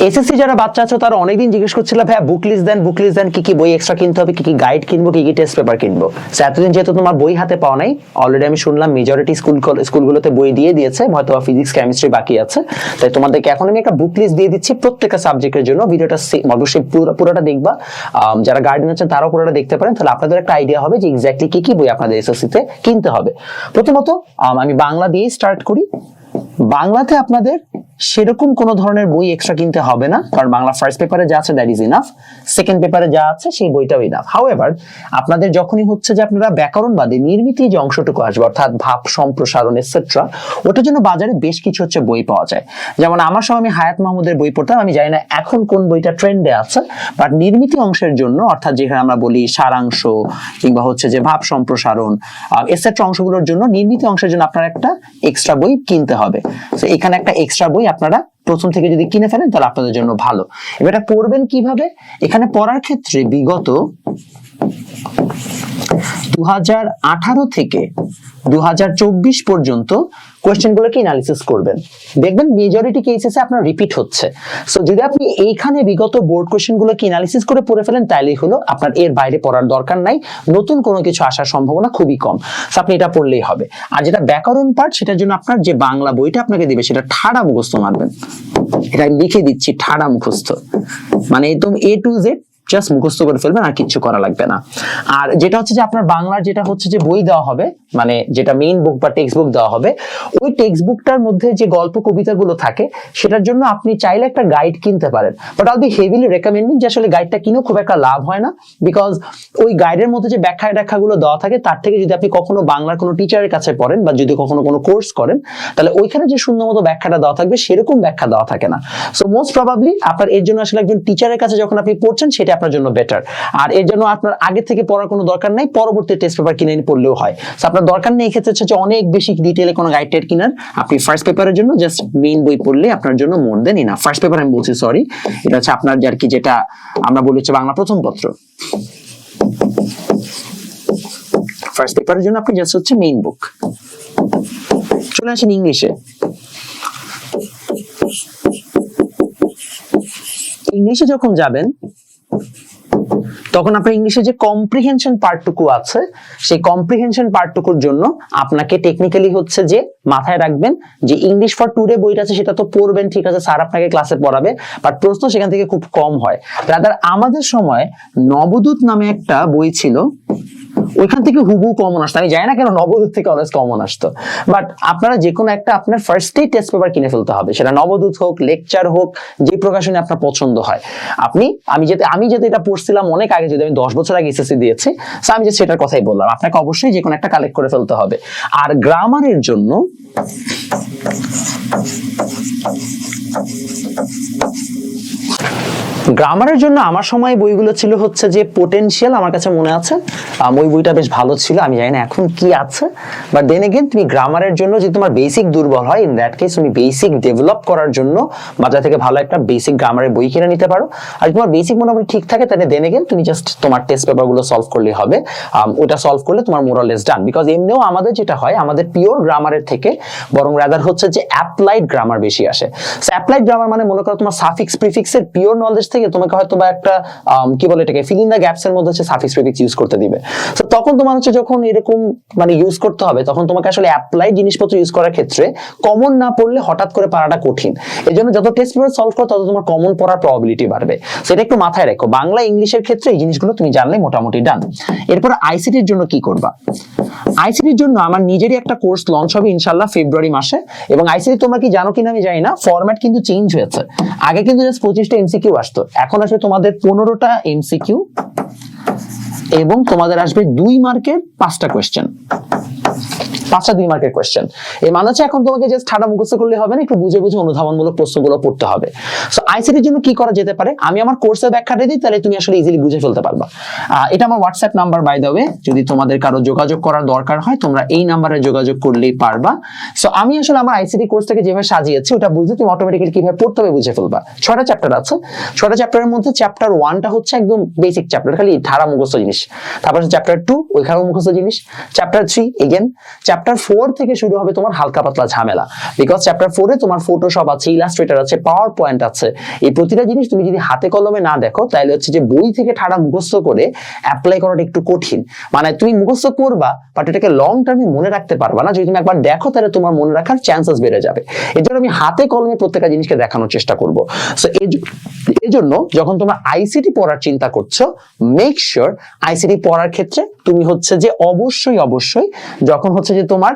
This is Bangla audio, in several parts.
এসএসসি যারা বাচ্চা আছো, তারা অনেকদিন জিজ্ঞেস করছিল, ভাইয়া বুক লিস্ট দেন বুক লিস্ট দেন, কি কি বই এক্সট্রা কিনতে হবে, কি কি গাইড কিনবো, কি কি টেস্ট পেপার কিনবো? এতদিন যেহেতু তোমার বই হাতে পাওয়া নাই অলরেডি আমি শুনলাম মেজরিটি স্কুল স্কুলগুলোতে বই দিয়ে দিয়েছে, হয়তো ফিজিক্স কেমিস্ট্রি বাকি আছে। তাই তোমাদেরকে এখন আমি একটা বুক লিস্ট দিয়ে দিচ্ছি প্রত্যেকটা সাবজেক্টের জন্য। ভিডিওটা অবশ্যই পুরো- পুরোটা দেখবা। যারা গার্ডেন আছেন, তারাও পুরোটা দেখতে পারেন। তাহলে আপনাদের একটা আইডিয়া হবে যে এক্স্যাক্টলি কি কি বই আপনাদের এসএসসি তে কিনতে হবে। প্রথমত, আমি বাংলা দিয়েই স্টার্ট করি। বাংলাতে আপনাদের সেরকম কোনো ধরনের বই এক্সট্রা কিনতে হবে না, কারণ বাংলা ফার্স্ট পেপারে যা আছে দ্যাট ইজ ইনাফ সেকেন্ড পেপারে যা আছে, সেই বইটাও ইনাফ হাউ আপনাদের যখনই হচ্ছে যে আপনারা ব্যাকরণবাদী, নির্মিতি যে অংশটুকু আসবে, অর্থাৎ ভাব, সম্প্রসারণ এটসেট্রা ওটার জন্য বাজারে বেশ কিছু হচ্ছে বই পাওয়া যায়। যেমন আমার সময় আমি হায়াত মাহমুদের বই পড়তাম, আমি জানি না এখন কোন বইটা ট্রেন্ডে আছে বাট নির্মিতি অংশের জন্য, অর্থাৎ যেখানে আমরা বলি সারাংশ, কিংবা হচ্ছে যে ভাব, সম্প্রসারণ এটসেট্রা অংশগুলোর জন্য, নির্মিতি অংশের জন্য আপনার একটা এক্সট্রা বই কিনতে হবে। তো এখানে একটা এক্সট্রা বই আপনারা প্রথম থেকে যদি কিনে ফেলেন, তাহলে আপনাদের জন্য ভালো। এবার পড়বেন কীভাবে? এখানে পড়ার ক্ষেত্রে বিগত দু হাজার আঠারো থেকে দু হাজার চব্বিশ পর্যন্ত কোয়েশ্চেনগুলোকে অ্যানালিসিস করবেন? দেখবেন মেজরিটি কেসেসে আপনার রিপিট হচ্ছে। সো যদি আপনি এইখানে বিগত বোর্ড কোয়েশ্চেনগুলোকে অ্যানালিসিস করে পড়ে ফেলেন তাহলেই হলো আপনার এর বাইরে পড়ার দরকার নাই। নতুন কোনো কিছু আসার সম্ভাবনা খুবই কম। সো আপনি এটা পড়লেই হবে। আর যেটা ব্যাকরণ পার্ট সেটার জন্য আপনার যে বাংলা বইটা আপনাকে দিবে, সেটা ঠাড়া মুখস্থ মারবেন। এটা লিখে দিচ্ছি, ঠাড়া মুখস্থ। মানে একদম এ টু জেড জাস্ট মুখস্থ করে ফেলবেন, আর কিচ্ছু করা লাগবে না। আর যেটা হচ্ছে যে আপনার বাংলার যেটা হচ্ছে যে বই দেওয়া হবে মানে যেটা মেইন বুক বা টেক্সট বুক দেওয়া হবে, ওই টেক্সট বুকটার মধ্যে যে গল্প, কবিতাগুলো থাকে, সেটার জন্য আপনি চাইলে একটা গাইড কিনতে পারেন। But I'll be heavily recommending যে আসলে গাইডটা কিনেও খুব একটা লাভ হয় না বিকজ ওই গাইডের মধ্যে যে ব্যাখ্যা ব্যাখ্যাগুলো দেওয়া থাকে, তার থেকে যদি আপনি কখনো বাংলার কোনো টিচারের কাছে পড়েন বা যদি কখনো কোনো কোর্স করেন, তাহলে ওইখানে যে সুন্দর মতো ব্যাখ্যাটা দেওয়া থাকবে, সেরকম ব্যাখ্যা দেওয়া থাকে না। সো মোস্ট প্রবাবলি আপনার এর জন্য আসলে একজন টিচারের কাছে যখন আপনি পড়ছেন, সেটা আপনার জন্য বেটার আর এর জন্য আপনার আগে থেকে পড়ার কোনো দরকার নাই, পরবর্তী টেস্ট পেপার কিনে পড়লেও হয়। আপনার দরকার নেই, এক্ষেত্রে হচ্ছে অনেক বেশি ডিটেলে কোনো গাইড টাইড কিনার। আপনি ফার্স্ট পেপারের জন্য জাস্ট মেইন বই পড়লে আপনার জন্য মোর দেন ইনা ফার্স্ট পেপার আমি বলছি সরি এটা হচ্ছে আপনার আর কি যেটা আমরা বলি হচ্ছে বাংলা প্রথম পত্র। ফার্স্ট পেপারের জন্য আপনি জাস্ট হচ্ছে মেইন বুক চলে আসেন ইংলিশে। ইংলিশে যখন যাবেন তখন আপনার ইংলিশে যে কম্প্রিহেনশন পার্টটুকু আছে, সেই কম্প্রিহেনশন পার্টটুকুর জন্য আপনাকে টেকনিক্যালি হচ্ছে যে মাথায় রাখবেন যে ইংলিশ ফর টুডে বইটা আছে, সেটা তো পড়বেন, ঠিক আছে স্যার আপনাকে ক্লাসে পড়াবে বাট প্রশ্ন সেখান থেকে খুব কম হয়। রাদার আমাদের সময় নবদূত নামে একটা বই ছিল ওইখান থেকে হুবু কমন আসতো। আমি জানি না কেন নবদূত থেকে অলওয়েজ কমন আসতো। বাট আপনারা যে কোনো একটা আপনার ফার্স্টেই টেস্ট পেপার কিনে ফেলতে হবে। সেটা নবদূত হোক লেকচার হোক, যে প্রকাশনী আপনার পছন্দ হয়। আপনি, আমি যেতে আমি যেতে এটা পড়ছিলাম অনেক আগে, যদি আমি দশ বছর আগে এসএসসি দিয়েছি, so আমি যে সেটার কথাই বললাম। আপনাকে অবশ্যই যে কোনো একটা কালেক্ট করে ফেলতে হবে। আর গ্রামারের জন্য গ্রামারের জন্য আমার সময় বইগুলো ছিল হচ্ছে যে পোটেনশিয়াল আমার কাছে মনে আছে। ওই বইটা বেশ ভালো ছিল, আমি জানি না এখন কি আছে। বাট দেন এগেন তুমি গ্রামারের জন্য যদি তোমার বেসিক দুর্বল হয় ইন দ্যাট কেস তুমি বেসিক ডেভেলপ করার জন্য বাজার থেকে ভালো একটা বেসিক গ্রামারের বই কিনে নিতে পারো। আর তোমার বেসিক মোটামুটি ঠিক থাকে, তাহলে দেন এগেন তুমি জাস্ট তোমার টেস্ট পেপারগুলো সলভ করলেই হবে। ওটা সলভ করলে তোমার মোরালেস ডান বিকজ এমনিও আমাদের যেটা হয়, আমাদের পিওর গ্রামারের থেকে বরং রাদার হচ্ছে যে অ্যাপ্লাইড গ্রামার বেশি আসে। অ্যাপ্লাইড গ্রামার মানে মনে করো তোমার সাফিক্স প্রিফিক্সের পিওর নলেজ থেকে তোমাকে হয়তো বা একটা কি বলে এটাকে ফিল ইন গ্যাপস এর মধ্যে হচ্ছে সাফিক্স প্রিফিক্স ইউজ করতে দিবে। তো তখন তোমার হচ্ছে যখন এরকম মানে ইউজ করতে হবে, তখন তোমাকে আসলে অ্যাপ্লাই জিনিসপত্র ইউজ করার ক্ষেত্রে কমন না পড়লে হঠাৎ করে পারাটা কঠিন। এই জন্য যত টেস্ট পেপার সলভ করো, তত তোমার কমন পড়ার প্রবাবিলিটি বাড়বে। সেটা একটু মাথায় রেখো। বাংলা, ইংলিশের ক্ষেত্রে এই জিনিসগুলো তুমি জানলে মোটামুটি ডান এরপর আইসিটির জন্য কি করবা? আইসিটির জন্য আমার নিজেরই একটা কোর্স লঞ্চ হবে ইনশাল্লাহ ফেব্রুয়ারি মাসে। এবং আইসিটি তোমরা কি জানো কিনা আমি জানি না ফরম্যাট কিন্তু চেঞ্জ হয়েছে। আগে কিন্তু জাস্ট পঁচিশটা এমসিকিউ আসতো। এখন আসবে তোমাদের পনেরোটা এমসিকিউ এবং তোমাদের আসবে দুই মার্কের পাঁচটা কোয়েশ্চেন পাঁচটা দুই মার্কের কোয়েশ্চেন এই মানে হচ্ছে এখন তোমাকে জাস্ট ঠাডা মুখস্থ করলে হবে না, একটু বুঝে বুঝে অনুধাবনমূলক প্রশ্নগুলো পড়তে হবে। সো আইসিটির জন্য কি করা যেতে পারে? আমি আমার কোর্সের ব্যাখ্যাটা দিই, তাহলে তুমি আসলে ইজিলি বুঝে ফেলতে পারবা। এটা আমার হোয়াটসঅ্যাপ নাম্বার বাই ওয়ে যদি তোমাদের কারও যোগাযোগ করার দরকার হয়, তোমরা এই নাম্বারে যোগাযোগ করলেই পারবা। সো আমি আসলে আমার আইসিটি কোর্সটাকে যেভাবে সাজিয়েছি, ওটা বুঝতে তুমি অটোমেটিক্যালি কীভাবে পড়তে হবে বুঝে ফেলবা। ছয়টা চ্যাপ্টার আছে। ছয়টা চ্যাপ্টারের মধ্যে চ্যাপ্টার ওয়ানটা হচ্ছে একদম বেসিক চ্যাপ্টার খালি ধারা মুখস্থ জিনিস। তারপর চ্যাপ্টার টু ওইখানেও মুখস্থ জিনিস। Chapter three again chapter four থেকে শুরু হবে তোমার হালকা পাতলা ঝামেলা। বিকজ চ্যাপ্টার ফোরে তোমার ফটোশপ আছে ইলাস্ট্রেটর আছে পাওয়ার পয়েন্ট আছে। এই প্রতিটা জিনিস তুমি যদি হাতে কলমে না দেখো, তাহলে হচ্ছে যে বই থেকে ঠাড়া মুখস্থ করে অ্যাপ্লাই করাটা একটু কঠিন। মানে তুমি মুখস্থ করবা বাট এটাকে লং টার্মে মনে রাখতে পারবা না। যদি তুমি একবার দেখো, তাহলে তোমার মনে রাখার চান্সেস বেড়ে যাবে। এই জন্য আমি হাতে কলমে প্রত্যেকটা জিনিসকে দেখানোর চেষ্টা করব। সো এই জন্য যখন তোমরা আইসিটি পড়ার চিন্তা করছ মেক শিওর আইসিটি পড়ার ক্ষেত্রে তুমি হচ্ছে যে অবশ্যই অবশ্যই যখন হচ্ছে যে তোমার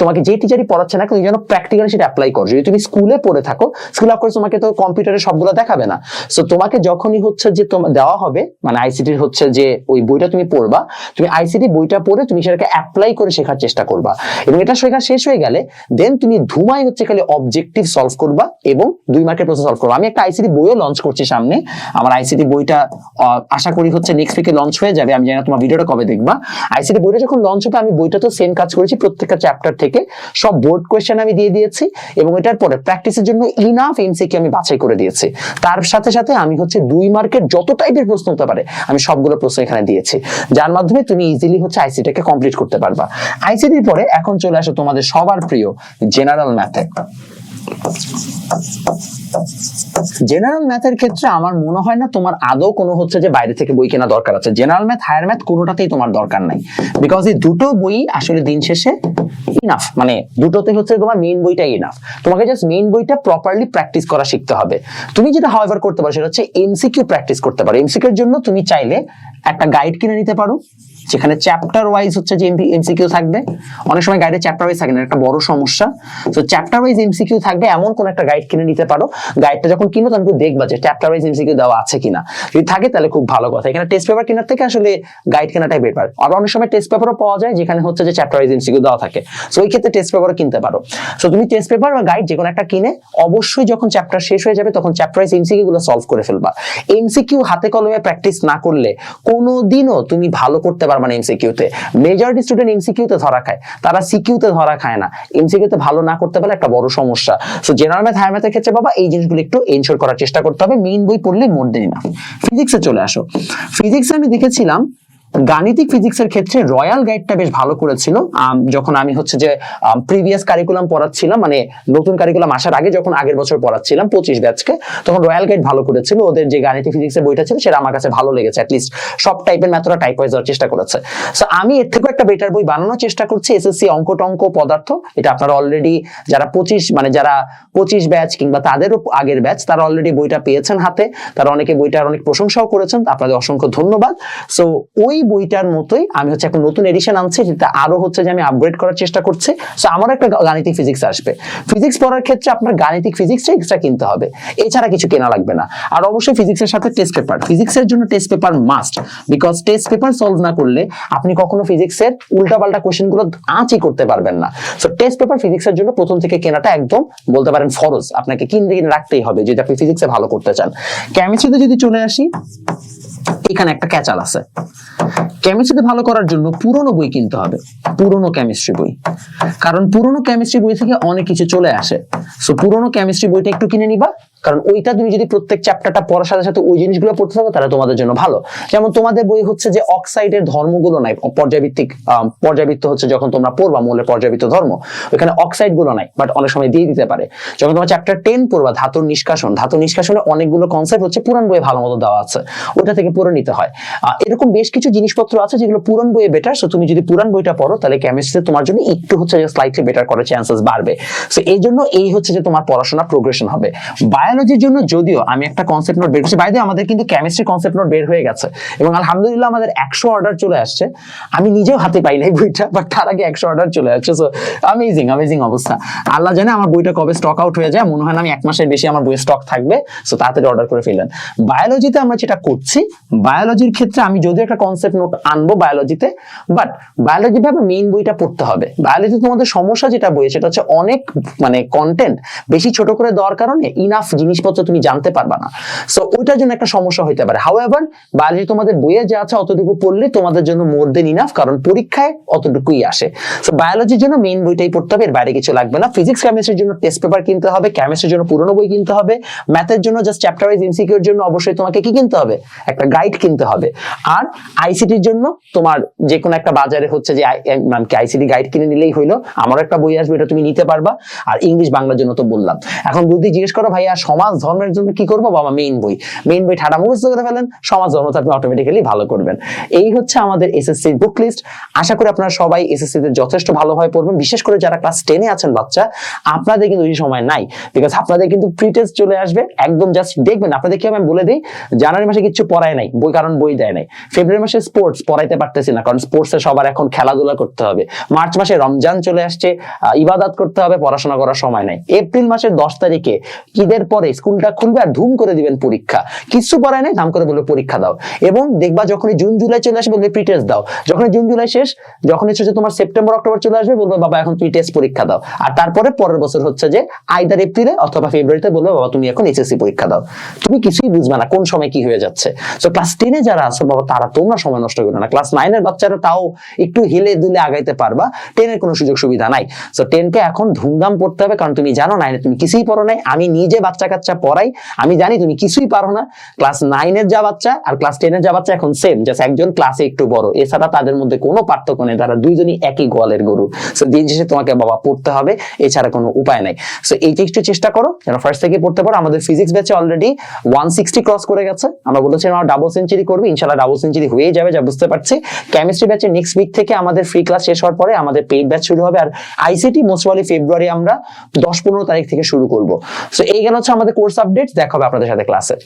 তোমাকে যে টিচারই পড়াচ্ছে না তুমি যেন প্র্যাকটিক্যালি সেটা অ্যাপ্লাই করো। যদি তুমি স্কুলে পড়ে থাকো স্কুলে অফকোর্স তোমাকে তো কম্পিউটারে সবগুলো দেখাবে না। সো তোমাকে যখনই হচ্ছে যে তোমার দেওয়া হবে মানে আইসিটির হচ্ছে যে ওই বইটা তুমি পড়বা, তুমি আইসিটি বইটা পড়ে তুমি সেটাকে অ্যাপ্লাই করে শেখার চেষ্টা করবা। এবং এটা শেখা শেষ হয়ে গেলে দেন তুমি ধুমাই হচ্ছে খালি অবজেক্টিভ সলভ করবা এবং দুই মার্কের প্রশ্ন সলভ করবা। আমি একটা আইসিটি বইও লঞ্চ করছি সামনে। আমার আইসিটি বইটা আশা করি হচ্ছে নেক্সট উইকে লঞ্চ হয়ে যাবে। আমি জানি না তোমার ভিডিওটা কবে দেখবা। আইসিটি বইটা যখন লঞ্চ হবে, আমি বইটা তো সেম কাজ করেছি প্রত্যেকটা চ্যাপ্টার থেকে। সব বোর্ড কোয়েশ্চেন আমি দিয়ে দিয়েছি এবং এটার পরে প্র্যাকটিসের জন্য ইনাফ এমসিকে আমি বাছাই করে দিয়েছে। তার সাথে সাথে আমি হচ্ছে দুই মার্কের যত টাইপের প্রশ্ন হতে পারে, আমি সবগুলো প্রশ্ন এখানে দিয়েছি। যার মাধ্যমে তুমি ইজিলি হচ্ছে আইসিটিকে কমপ্লিট করতে পারবা। আইসিটির পরে এখন চলে আসো তোমাদের সবার প্রিয় জেনারেল ম্যাথে জেনারেল ম্যাথের ক্ষেত্রে আমার মনে হয় না তোমার আদৌ কোনো হচ্ছে যে বাইরে থেকে বই কেনা দরকার আছে। জেনারেল ম্যাথ হায়ার ম্যাথ কোনোটাতেই তোমার দরকার নাই। বিকজ এই দুটো বই আসলে দিন শেষে ইনাফ মানে দুটোতে হচ্ছে তোমার মেইন বইটাই ইনাফ তোমাকে জাস্ট মেইন বইটা প্রপারলি প্র্যাকটিস করা শিখতে হবে। তুমি যেটা হাওয়েভার করতে পারো, সেটা হচ্ছে এমসিকিউ প্র্যাকটিস করতে পারো। এমসিকিউ এর জন্য তুমি চাইলে একটা গাইড কিনে নিতে পারো। যেখানে চ্যাপ্টার ওয়াইজ হচ্ছে যে এমসিকিউ থাকবে। অনেক সময় গাইডে চ্যাপ্টার ওয়াইজ থাকে না একটা বড় সমস্যা। তো চ্যাপ্টার ওয়াইজ এমসিকিউ থাকবে, এমন কোন একটা গাইড কিনে নিতে পারো। গাইডটা যখন কিনো তখন একটু দেখবা যে চ্যাপ্টার ওয়াইজ এমসিকিউ দেওয়া আছে কিনা। যদি থাকে তাহলে খুব ভালো কথা। এখানে টেস্ট পেপার কেনার থেকে আসলে গাইড কেনাটাই বেটার আবার অনেক সময় টেস্ট পেপারও পাওয়া যায়, যেখানে হচ্ছে যে চ্যাপ্টার ওয়াইজ এমসিকিউ দেওয়া থাকে। সো ওই ক্ষেত্রে টেস্ট পেপারও কিনতে পারো। সো তুমি টেস্ট পেপার বা গাইড যে কোনো একটা কিনে, অবশ্যই যখন চ্যাপ্টার শেষ হয়ে যাবে, তখন চ্যাপ্টার ওয়াইজ এমসিকিউ গুলো সলভ করে ফেলবা। এমসিকিউ হাতে কলমে প্র্যাকটিস না করলে কোনোদিনও তুমি ভালো করতে পারবা না এমসিকিউতে মেজরিটি স্টুডেন্ট এমসিকিউতে ধরা খায়। তারা সিকিউতে ধরা খায় না। এমসিকিউতে ভালো না করতে পারলে একটা বড় সমস্যা। সো জেনারেল ম্যাথ হায়ার ম্যাথের ক্ষেত্রে বাবা এই জিনিসগুলো একটু এনশোর করার চেষ্টা করতে হবে। মেইন বই পড়লে মোর দেয় না ফিজিক্সে চলে আসো। ফিজিক্সে আমি দেখেছিলাম গাণিতিক ফিজিক্সের ক্ষেত্রে রয়্যাল গাইডটা বেশ ভালো করেছিল। যখন আমি হচ্ছে যে প্রিভিয়াস কারিকুলাম পড়াচ্ছিলাম মানে নতুন কারিকুলাম আসার আগে যখন আগের বছর পড়াচ্ছিলাম, পঁচিশ ব্যাচকে তখন রয়্যাল গাইড ভালো করেছিল। ওদের যে গাণিতিক ফিজিক্সের বইটা ছিল, সেটা আমার কাছে ভালো লেগেছে অ্যাটলিস্ট সব টাইপের ম্যাথরা টাইপ ওয়াইজ দেওয়ার চেষ্টা করেছে। সো আমি এর থেকেও একটা বেটার বই বানানোর চেষ্টা করছি এসএসসি অঙ্ক টঙ্ক পদার্থ। এটা আপনারা অলরেডি যারা পঁচিশ মানে যারা পঁচিশ ব্যাচ কিংবা তাদেরও আগের ব্যাচ তারা অলরেডি বইটা পেয়েছেন হাতে। তারা অনেকে বইটার অনেক প্রশংসাও করেছেন, আপনাদের অসংখ্য ধন্যবাদ। সো ওই বইটার মতোই আমি হচ্ছে একটা নতুন এডিশন আনছি, যেটা আরও হচ্ছে যে আমি আপগ্রেড করার চেষ্টা করছি। সো আমার একটা গাণিতিক ফিজিক্স আসবে। ফিজিক্স পড়ার ক্ষেত্রে আপনার গাণিতিক ফিজিক্সটা এক্সট্রা কিনতে হবে। এছাড়া কিছু কেনা লাগবে না। আর অবশ্যই ফিজিক্সের সাথে টেস্ট পেপার ফিজিক্সের জন্য test paper must because test paper solve না করলে আপনি কখনো ফিজিক্সের উল্টাপাল্টা কোশ্চেনগুলো আঁচই করতে পারবেন না। সো টেস্ট পেপার ফিজিক্সের জন্য প্রথম থেকে কেনাটা একদম বলতে পারেন ফরজ। আপনাকে কিনতে কিনে রাখতেই হবে, যদি আপনি ফিজিক্সে ভালো করতে চান। কেমিস্ট্রিতে যদি চলে আসি এখানে একটা ক্যাচাল আছে। কেমিস্ট্রিতে ভালো করার জন্য পুরনো বই কিনতে হবে, পুরনো কেমিস্ট্রি বই। কারণ পুরনো কেমিস্ট্রি বই থেকে অনেক কিছু চলে আসে। সো পুরনো কেমিস্ট্রি বইটা একটু কিনে নিবা কারণ ওইটা তুমি যদি প্রত্যেক চ্যাপ্টারটা পড়ার সাথে সাথে ওই জিনিসগুলো পড়তে থাকো, তাহলে তোমাদের জন্য ভালো। যেমন তোমাদের বই হচ্ছে যে অক্সাইডের ধর্মগুলো নাই পর্যাবৃত্তিক পর্যাবৃত্ত হচ্ছে যখন তোমরা পড়বা, মৌলের পর্যাবৃত্ত ধর্ম ওখানে অক্সাইডগুলো নাই বাট অনেক সময় দিয়ে দিতে পারে। যখন তোমার চ্যাপ্টার টেন পড়বা, ধাতুর নিষ্কাশন, ধাতুর নিষ্কাশনে অনেকগুলো কনসেপ্ট হচ্ছে পুরান বইয়ে ভালো মতো দেওয়া আছে, ওটা থেকে পড়ে নিতে হয়। এরকম বেশ কিছু জিনিসপত্র আছে যেগুলো পুরান বইয়ে বেটার সো তুমি যদি পুরান বইটা পড়ো, তাহলে কেমিস্ট্রি তোমার জন্য একটু হচ্ছে স্লাইটলি বেটার করার চান্সেস বাড়বে। সো এই জন্য এই হচ্ছে যে তোমার পড়াশোনা প্রোগ্রেশন হবে। বায়োলজির জন্য যদিও আমি একটা কনসেপ্ট নোট বের করছি বাইরে আমাদের কিন্তু কেমিস্ট্রি কনসেপ্ট নোট বের হয়ে গেছে। এবং আলহামদুলিল্লাহ আমাদের একশো অর্ডার চলে আসছে। আমি নিজেও হাতে পাই নাই বইটা বাট তার আগে একশো অর্ডার চলে আসছে সো অ্যামেজিং অ্যামেজিং অবস্থা। আল্লাহ জানে আমার বইটা কবে স্টক আউট হয়ে যায়, মনে হয় না আমি এক মাসের বেশি আমার বইয়ের স্টক থাকবে সো তাড়াতাড়ি অর্ডার করে ফেললেন। বায়োলজিতে আমরা যেটা করছি বায়োলজির ক্ষেত্রে আমি যদিও একটা কনসেপ্ট নোট আনব বায়োলজিতে বাট বায়োলজি ভাবে মেইন বইটা পড়তে হবে। বায়োলজিতে তোমাদের সমস্যা যেটা বই সেটা হচ্ছে অনেক মানে কন্টেন্ট বেশি ছোট করে দেওয়ার কারণে ইনাফ জিনিসপত্র তুমি জানতে পারবা না। সো ওইটার জন্য একটা সমস্যা হতে পারে। হাউএভার বায়োলজি তোমাদের বইয়ে যা আছে অতটুকু পড়লে তোমাদের জন্য মোর দেন ইনাফ কারণ পরীক্ষায় অতটুকুই আসে। সো বায়োলজির জন্য মেইন বইটাই পড়তে হবে, এর বাইরে কিছু লাগবে না। ফিজিক্স কেমিস্ট্রির জন্য টেস্ট পেপার কিনতে হবে কেমিস্ট্রির জন্য পুরনো বই কিনতে হবে। ম্যাথের জন্য জাস্ট চ্যাপ্টার ওয়াইজ এমসিকিউর জন্য অবশ্যই তোমাকে কি কিনতে হবে? একটা গাইড কিনতে হবে। আর আইসিটির জন্য তোমার যে কোনো একটা বাজারে হচ্ছে যে মানে আইসিটি গাইড কিনে নিলেই হইল, আমারও একটা বই আসবে, এটা তুমি নিতে পারবা। আর ইংলিশ বাংলার জন্য তো বললাম। এখন যদি জিজ্ঞেস করো ভাই ভাইয়া সমাজ ধর্মের জন্য কি করব? বাবা মেইন বই। মেইন বই ঠাডা মুখস্থ করে ফেলেন, সমাজ ধর্ম তো আপনি অটোমেটিক্যালি ভালো করবেন। এই হচ্ছে আমাদের এসএসসি বুক লিস্ট আশা করি আপনারা সবাই এসএসসি তে যথেষ্ট ভালোভাবে পড়বেন। বিশেষ করে যারা ক্লাস টেনে আছেন বাচ্চা, আপনাদের কিন্তু এই সময় নাই। বিকজ আপনাদের কিন্তু প্রি টেস্ট চলে আসবে। একদম জাস্ট দেখবেন। আপনাদের কি আমি বলে দিই, জানুয়ারি মাসে কিছু পড়ায় নাই। বই কারণ বই দেয় নাই। ফেব্রুয়ারি মাসে স্পোর্টস পড়াইতে পারতেছি না। কারণ স্পোর্টসে সবার এখন খেলাধুলা করতে হবে। মার্চ মাসে রমজান চলে আসছে। ইবাদত করতে হবে। পড়াশোনা করার সময় নাই। এপ্রিল মাসের দশ তারিখে ঈদের পরে স্কুলটা খুলবে আর ধুম করে দিবেন পরীক্ষা। কিছু পড়ায় নাই ধাম করে বলবে, পরীক্ষা দাও। এবং দেখবা যখনই জুন, জুলাই চলে আসবে বলবে প্রি টেস্ট দাও। যখনই জুন, জুলাই শেষ যখন হচ্ছে তোমার সেপ্টেম্বর, অক্টোবর চলে আসবে, বলবে, বাবা, এখন প্রি টেস্ট পরীক্ষা দাও। আর তারপরে পরের বছর হচ্ছে যে আইদার এপ্রিলে অথবা ফেব্রুয়ারিতে বলবে, বাবা, তুমি এখন এসএসসি পরীক্ষা দাও। তুমি কিছুই বুঝবে না, কোন সময় কি হয়ে যাচ্ছে। সো ক্লাস টেনে যারা আছো, বাবা, তারা তোমরা সময় নষ্ট করো না। ক্লাস নাইনের বাচ্চারা তাও একটু হেলে দুলে আগাইতে পারবা। টেনের কোনো সুযোগ সুবিধা নাই। সো টেনকে এখন ধুমধাম পড়তে হবে, কারণ তুমি জানো নাইনে তুমি কিছুই পড়ো নাই। আমি নিজে বাচ্চা কাচ্চা পড়াই। আমি জানি তুমি কিছুই পারো না। ক্লাস নাইনের যা বাচ্চা আর ক্লাস টেনের যা বাচ্চা এখন সেম জাস্ট একজন ক্লাসে একটু বড়। এছাড়া তাদের মধ্যে কোনো পার্থক্য নেই, তারা দুইজনই একই গোয়ালের গরু। সো দিন শেষে তোমাকে বাবা পড়তে হবে, এছাড়া কোনো উপায় নাই। সো এইটা একটু চেষ্টা করো, যেন ফার্স্ট থেকে পড়তে পারো। আমাদের ফিজিক্স ব্যাচে অলরেডি ওয়ান সিক্সটি ক্রস করে গেছে। আমরা বলেছিলাম আমরা ডাবল সেঞ্চুরি করব ইনশাল্লাহ ডাবল সেঞ্চুরি হয়ে যাবে, যা বুঝতে পারছি। কেমিস্ট্রি ব্যাচে নেক্সট উইক থেকে আমাদের ফ্রি ক্লাস শেষ হওয়ার পরে আমাদের পেইড ব্যাচ শুরু হবে। আর আইসিটি মোস্ট ফেব্রুয়ারি আমরা দশ পনেরো তারিখ থেকে শুরু করব। সো এই গেল হচ্ছে আমাদের কোর্স আপডেট দেখা হবে আপনাদের সাথে ক্লাসে